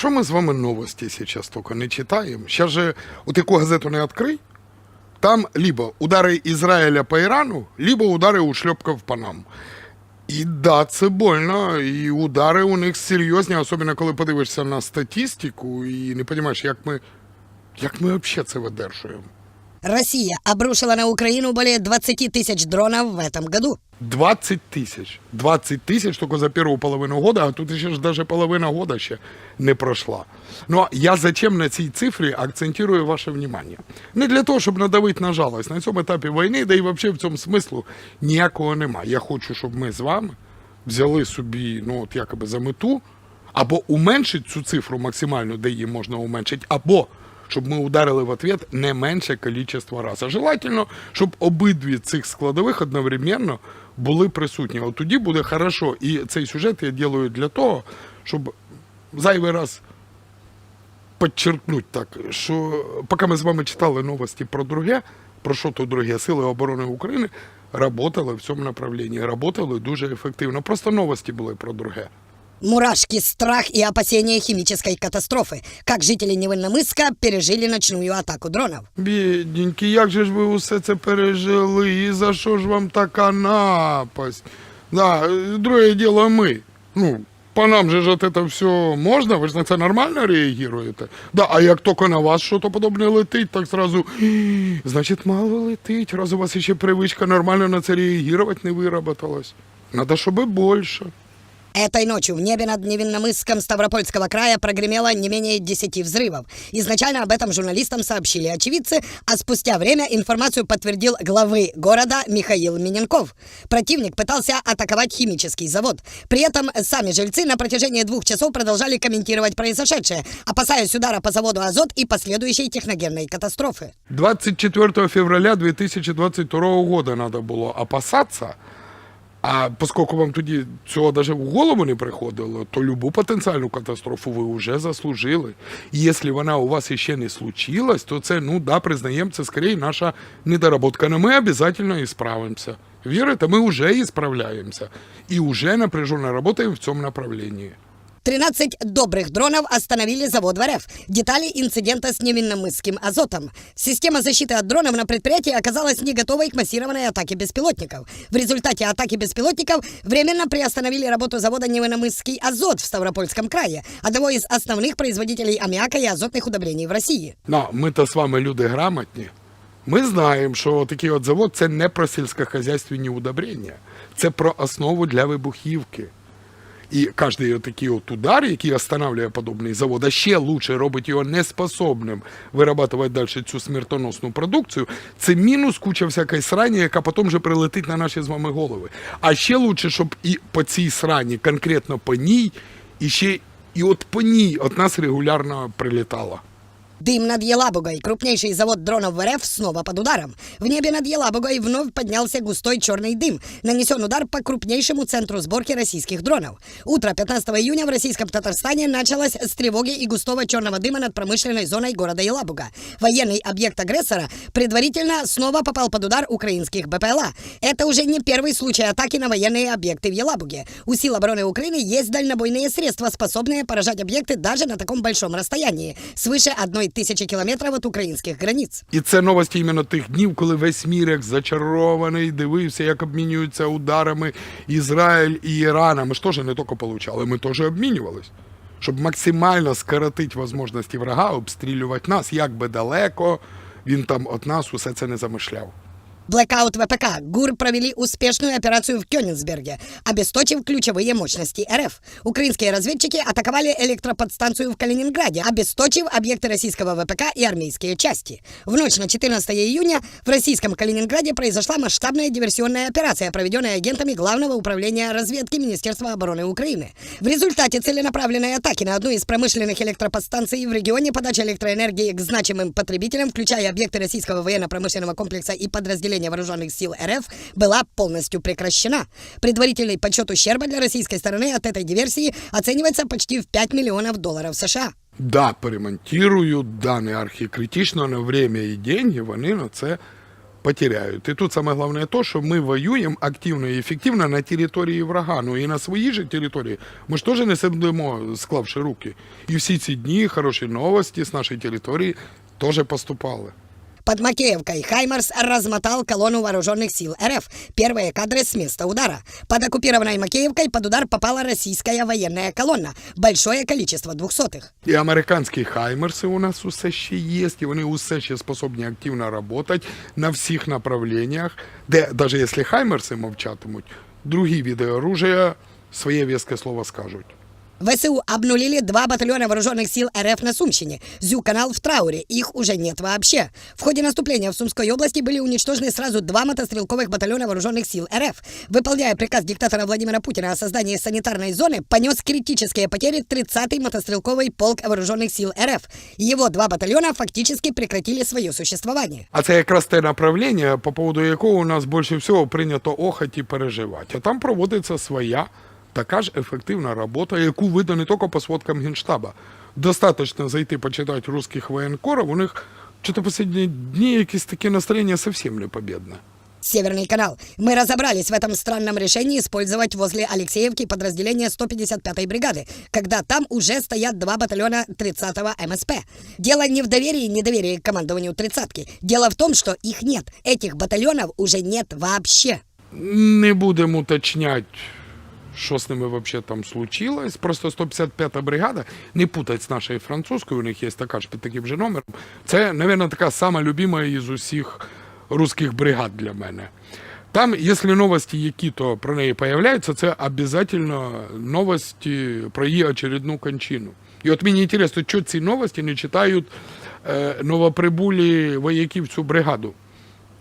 що ми з вами новості зараз тільки не читаємо? Зараз же от яку газету не відкрий, там либо удари Ізраїля по Ірану, либо удари ушльопків по нам. І да, це больно, і удари у них серйозні, особливо коли подивишся на статистику і не розумієш, як ми, як ми взагалі це видержуємо. Россия обрушила на Украину более 20 тысяч дронов в этом году. 20 тисяч. 20 тисяч тільки за першу половину года, а тут ще ж навіть половина года ще не пройшла. Ну, а я зачем на цій цифрі акцентую ваше внимание? Не для того, щоб надавити на жалость. На цьому етапі війни, да і взагалі в цьому смислу ніякого немає. Я хочу, щоб ми з вами взяли собі, ну, от якоби за мету, або уменшити цю цифру максимально, де її можна уменшити, або щоб ми ударили в ответ не менше кількість разів. А желательно, щоб обидві цих складових одновременно були присутні. От тоді буде хорошо. І цей сюжет я делаю для того, щоб зайвий раз підчеркнути так, що поки ми з вами читали новості про друге, про що то друге Сили оборони України работали в цьому направленні, работали дуже ефективно. Просто новості були про друге. Мурашки, страх и опасения химической катастрофы. Как жители Невинномыска пережили ночную атаку дронов. Бідненькі, як же ж ви усе це пережили? І за що ж вам така напасть? Да, друге діло ми. Ну, по нам же ж от це все можна, ви ж на це нормально реагуєте? Да, а як тільки на вас щось подобне летить, так сразу, «Ій, значить, мало летить, раз у вас ще привичка нормально на це реагувати не виработалась. Надо, щоб більше. Этой ночью в небе над Невинномыском Ставропольского края прогремело не менее 10 взрывов. Изначально об этом журналистам сообщили очевидцы, а спустя время информацию подтвердил главы города Михаил Миненков. Противник пытался атаковать химический завод. При этом сами жильцы на протяжении двух часов продолжали комментировать произошедшее, опасаясь удара по заводу «Азот» и последующей техногенной катастрофы. 24 февраля 2022 года надо було опасатися. А поскольку вам тоді цього навіть в голову не приходило, то любу потенціальну катастрофу ви вже заслужили. І якщо вона у вас ще не случилась, то це, ну да, признаємо, це скоріше наша недоработка. Но ми обов'язково і справимося. Вірите, ми вже і справляємося. І вже напряженно працюємо в цьому направленні. 13 добрых дронов остановили завод в РФ. Детали инцидента с невинномысским азотом. Система защиты от дронов на предприятии оказалась не готовой к массированной атаке беспилотников. В результате атаки беспилотников временно приостановили работу завода Невинномысский азот в Ставропольском крае, одного из основных производителей аммиака и азотных удобрений в России. Ну, ми то з вами люди грамотні. Ми знаємо, що такий от завод це не про сільськохозяйственні удобрення, це про основу для вибухівки. І кожен такий от удар, який останавливає подобний завод, а ще лучше робить його неспособним вирабатувати далі цю смертоносну продукцію, це мінус куча всякої срані, яка потім вже прилетить на наші з вами голови. А ще лучше, щоб і по цій срані, конкретно по ній, і ще і от по ній от нас регулярно прилітало. Дым над Елабугой, крупнейший завод дронов в РФ, снова под ударом. В небе над Елабугой вновь поднялся густой черный дым. Нанесен удар по крупнейшему центру сборки российских дронов. Утро 15 июня в российском Татарстане началось с тревоги и густого черного дыма над промышленной зоной города Елабуга. Военный объект агрессора предварительно снова попал под удар украинских БПЛА. Это уже не первый случай атаки на военные объекты в Елабуге. У сил обороны Украины есть дальнобойные средства, способные поражать объекты даже на таком большом расстоянии, свыше одной тысячи кілометрів від українських границь. І це новості іменно тих днів, коли весь мір як зачарований, дивився, як обмінюються ударами Ізраїль і Іран. А Ми ж теж не тільки получали, ми теж обмінювались. Щоб максимально скоротити можливості врага, обстрілювати нас, як би далеко він там від нас усе це не замишляв. Блэкаут ВПК. ГУР провели успешную операцию в Кёнигсберге, обесточив ключевые мощности РФ. Украинские разведчики атаковали электроподстанцию в Калининграде, обесточив объекты российского ВПК и армейские части. В ночь на 14 июня в российском Калининграде произошла масштабная диверсионная операция, проведенная агентами Главного управления разведки Министерства обороны Украины. В результате целенаправленной атаки на одну из промышленных электроподстанций в регионе подача электроэнергии к значимым потребителям, включая объекты российского военно-промышленного комплекса и подразделения вооруженных сил РФ, была полностью прекращена. Предварительный подсчет ущерба для российской стороны от этой диверсии оценивается почти в 5 миллионов долларов США. Да, перемонтують, да, не архікритично, на время і деньги вони на це потеряют. И тут самое главное то, что мы воюем активно и эффективно на территории врага. Ну и на своїй же території ми ж теж не сидимо, склавши руки. І всі ці дні хороші новості з нашої території теж поступали. Под Макеевкой Хаймарс размотал колонну вооруженных сил РФ. Первые кадры с места удара. Под оккупированной Макеевкой под удар попала российская военная колонна. Большое количество двухсотых. І американські хаймерси у нас усе ще є, і вони усе ще способні активно працювати на всіх направленнях, де, навіть якщо хаймерси мовчатимуть, другі види оружия своє веске слово скажуть. ВСУ обнулили два батальона вооруженных сил РФ на Сумщине. Зю-канал в трауре, их уже нет вообще. В ходе наступления в Сумской области были уничтожены сразу два мотострелковых батальона вооруженных сил РФ. Выполняя приказ диктатора Владимира Путина о создании санитарной зоны, понес критические потери 30-й мотострелковый полк вооруженных сил РФ. Его два батальона фактически прекратили свое существование. А це якраз те направлення, по поводу якого у нас більше всього прийнято охоть і переживати. А там проводиться своя така ж ефективна робота, яку видно не тільки по сводкам Генштаба. Достаточно зайти почитати русських воєнкорів, у них що-то останні дні якісь таке настроєння зовсім не побєдне. Северный канал. Мы разобрались в этом странном решении использовать возле Алексеевки подразделение 155-й бригады, когда там уже стоят два батальона 30-го МСП. Дело не в доверии и недоверии к командованию 30-ки. Дело в том, что их нет. Этих батальонов уже нет вообще. Не будемо уточняти, що з ними взагалі там случилось. Просто 155-та бригада, не путать з нашою французькою, у них є така ж під таким же номером. Це, мабуть, така сама любима із усіх русських бригад для мене. Там, якщо новості які-то про неї появляються, це обов'язково новості про її очередну кончину. І от мені цікаво, що ці новості не читають е, новоприбулі вояки в цю бригаду.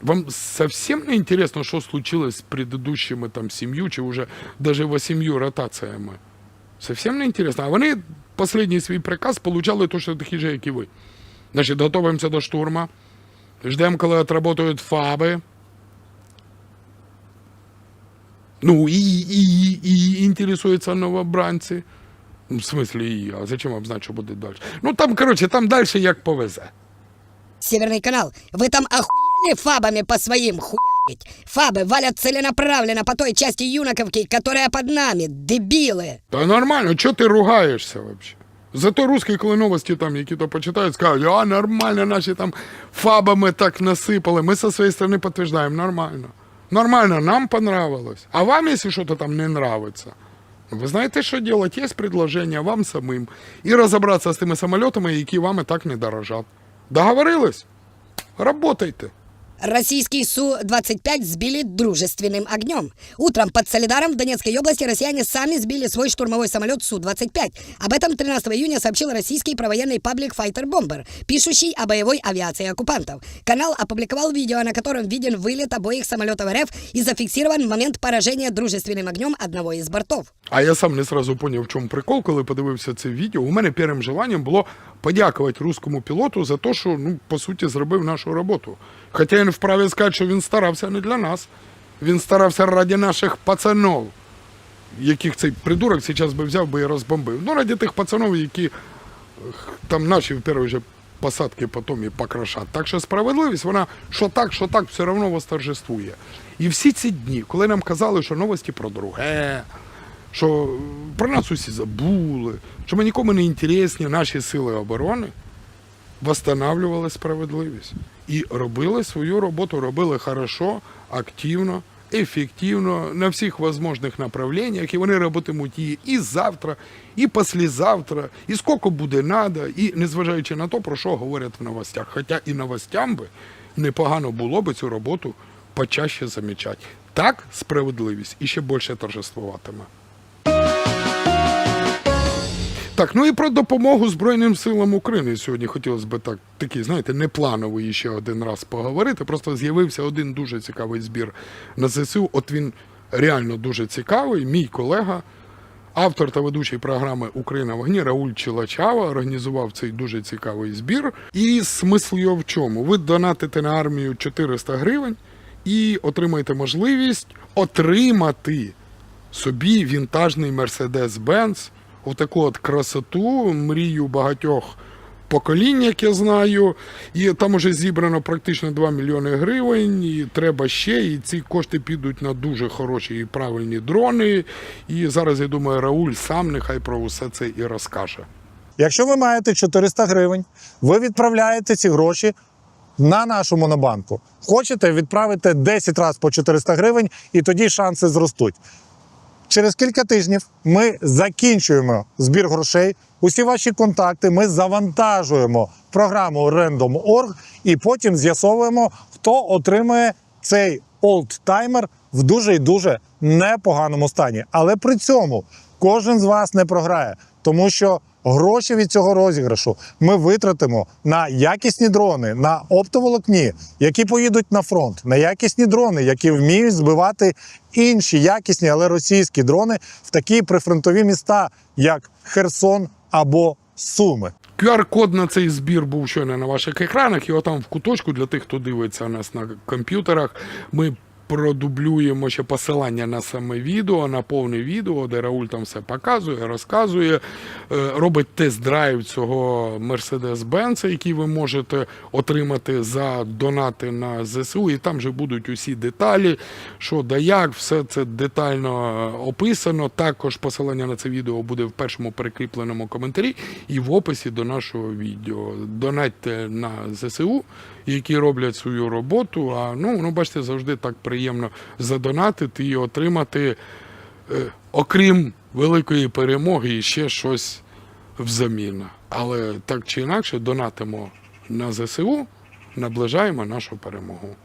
Вам совсем не интересно, что случилось с предыдущими там семью, чи уже даже восемью ротаціями? Совсем не интересно. А вони последній свій приказ получали точно такі же, як і ви. Значить, готуємося до штурму, ждемо, коли отработають фаби. Ну, і, і, і, і інтересуються новобранці. Ну, в смысле, і, а зачем вам знати, що буде далі? Ну, там, коротше, там далі як повезе. Северный канал. Вы там охуели фабами по своим хуярить? Фабы валят целенаправленно по той части Юнаковки, которая под нами. Дебилы. Та нормально, чого ти ругаєшся вообще? Зато русські, коли новості там які-то почитають, скажуть, а нормально, наші там фабами так насипали. Ми со своєї сторони підтверджуємо, нормально. Нормально, нам понравилось. А вам, якщо щось там не нравится, ви знаєте, що делать? Є предложення вам самим. І розібратися з тими самолітами, які вам і так не дорожать. Договорились? Работайте. Российский Су-25 сбили дружественным огнем. Утром под Солидаром в Донецкой области россияне сами сбили свой штурмовой самолет Су-25. Об этом 13 июня сообщил российский провоенный паблик Fighter Bomber, пишущий о боевой авиации оккупантов. Канал опубликовал видео, на котором виден вылет обоих самолетов РФ и зафиксирован момент поражения дружественным огнем одного из бортов. А я сам не сразу поняв, в чому прикол, коли подивився це відео. У мене першим желанням було подякувати руському пілоту за те, що ну, по суті зробив нашу роботу. Хоча він вправі сказати, що він старався не для нас. Він старався раді наших пацанов, яких цей придурок зараз би взяв би і розбомбив. Ну, раді тих пацанов, які там наші в перші посадки потім і покрошать. Так що справедливість, вона що так, що так, все одно восторжествує. І всі ці дні, коли нам казали, що новості про друге, що про нас усі забули, що ми нікому не інтересні, наші сили оборони восстанавливали справедливість. І робили свою роботу, робили хорошо, активно, ефективно, на всіх возможних направленнях, і вони робитимуть її і завтра, і післязавтра, і скільки буде надо, і незважаючи на те, про що говорять в новостях. Хоча і новостям би непогано було би цю роботу почаще замічати. Так справедливість і ще більше торжествуватиме. Так, ну і про допомогу Збройним силам України сьогодні хотілося б так, такий, знаєте, неплановий ще один раз поговорити. Просто з'явився один дуже цікавий збір на ЗСУ. От він реально дуже цікавий. Мій колега, автор та ведучий програми Україна в вогні Рауль Чилачава організував цей дуже цікавий збір. І смисл його в чому? Ви донатите на армію 400 гривень і отримаєте можливість отримати собі вінтажний Mercedes-Benz, отаку от красоту, мрію багатьох поколінь, як я знаю, і там уже зібрано практично 2 мільйони гривень, і треба ще, і ці кошти підуть на дуже хороші і правильні дрони. І зараз я думаю, Рауль сам нехай про все це і розкаже. Якщо ви маєте 400 гривень, ви відправляєте ці гроші на нашу монобанку. Хочете, відправити 10 разів по 400 гривень, і тоді шанси зростуть. Через кілька тижнів ми закінчуємо збір грошей. Усі ваші контакти ми завантажуємо в програму Random.org і потім з'ясовуємо, хто отримує цей олдтаймер в дуже і дуже непоганому стані. Але при цьому кожен з вас не програє, тому що гроші від цього розіграшу ми витратимо на якісні дрони, на оптоволокні, які поїдуть на фронт, на якісні дрони, які вміють збивати інші якісні, але російські дрони в такі прифронтові міста, як Херсон або Суми. QR-код на цей збір був щойно на ваших екранах. Його там в куточку для тих, хто дивиться нас на комп'ютерах. Ми продублюємо ще посилання на саме відео, на повне відео, де Рауль там все показує, розказує, е, робить тест-драйв цього Mercedes-Benz, який ви можете отримати за донати на ЗСУ. І там же будуть усі деталі, що да як, все це детально е, описано. Також посилання на це відео буде в першому прикріпленому коментарі і в описі до нашого відео. Донатьте на ЗСУ, які роблять свою роботу. А ну, ну бачите, завжди так приємно задонатити і отримати, е, окрім великої перемоги, ще щось взамін. Але так чи інакше, донатимо на ЗСУ, наближаємо нашу перемогу.